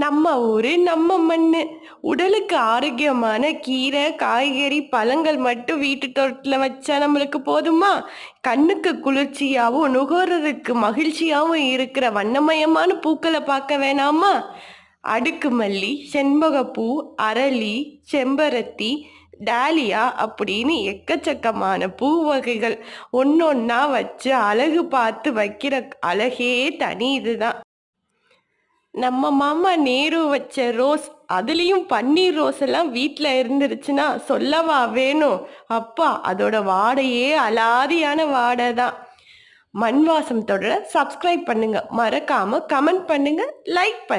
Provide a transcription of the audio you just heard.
நம்ம ஊரு நம்ம மண் உடலுக்கு ஆரோக்கியமான கீரை காய்கறி பழங்கள் மட்டும் வீட்டு தோட்டத்தில் வச்சா நம்மளுக்கு போதுமா? கண்ணுக்கு குளிர்ச்சியாகவும் நுகர்றதுக்கு மகிழ்ச்சியாகவும் இருக்கிற வண்ணமயமான பூக்களை பார்க்க வேணாமா? அடுக்குமல்லி செண்பகப்பூ அரளி செம்பருத்தி டாலியா அப்படின்னு எக்கச்சக்கமான பூ வகைகள். ஒன்னொன்னா வச்சு அழகு பார்த்து வைக்கிற அழகே தனி இதுதான். நம்ம மாமா நேரு வச்ச ரோஸ் அதுலேயும் பன்னீர் ரோஸ் எல்லாம் வீட்டில் இருந்துருச்சுன்னா சொல்லவா வேணும் அப்பா அதோட வாடையே அலாதியான வாடை தான். மண் வாசம் தொடர சப்ஸ்கிரைப் பண்ணுங்க. மறக்காம கமெண்ட் பண்ணுங்க லைக் பண்ணுங்க.